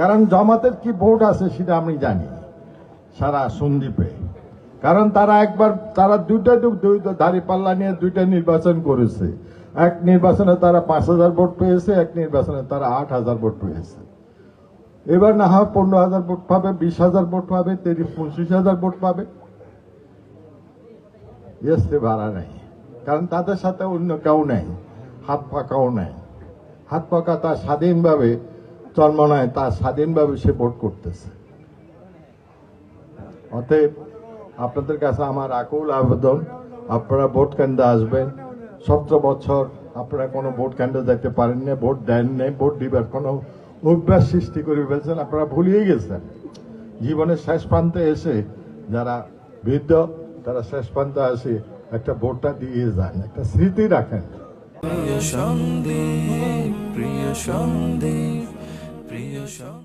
কারণ জমাতের কি ভোট আছে সেটা আমি জানি, সারা সন্দীপে কারণ তারা একবার, তারা দুইটা দাড়ি পাল্লা নিয়ে দুইটা নির্বাচন করেছে। এক নির্বাচনে তারা পাঁচ হাজার ভোট পেয়েছে, এক নির্বাচনে তারা আট হাজার ভোট পেয়েছে। এবার না হয় পনেরো হাজার ভোট পাবে, বিশ হাজার ভোট পাবে, তিরিশ, পঁচিশ হাজার ভোট পাবে। এসতে ভাড়া নেই। কারণ তাদের সাথে অন্য কেউ নেই, হাত পাকাও নেই। হাত পাকা তার স্বাধীনভাবে জন্ম নেয় তার স্বাধীনভাবে সে ভোট করতেছে। অতএব আপনাদের কাছে আমার আকুল আবেদন, আপনারা ভোট কেন্দ্রে আসবেন। সতেরো বছর আপনারা কোনো ভোট কেন্দ্রে যেতে পারেন না ভোট দেন নাই, ভোট দিবার কোনো অভ্যাস সৃষ্টি করে ফেলছেন, আপনারা ভুলিয়ে গেছেন। জীবনের শেষ প্রান্তে এসে যারা বৃদ্ধ, তারা শেষ প্রান্তে আসে একটা ভোটটা দিয়ে যান, একটা স্মৃতি রাখেন। প্রিয় সন্দীপ, প্রিয় সন্দীপ প্রিয় সন্দীপ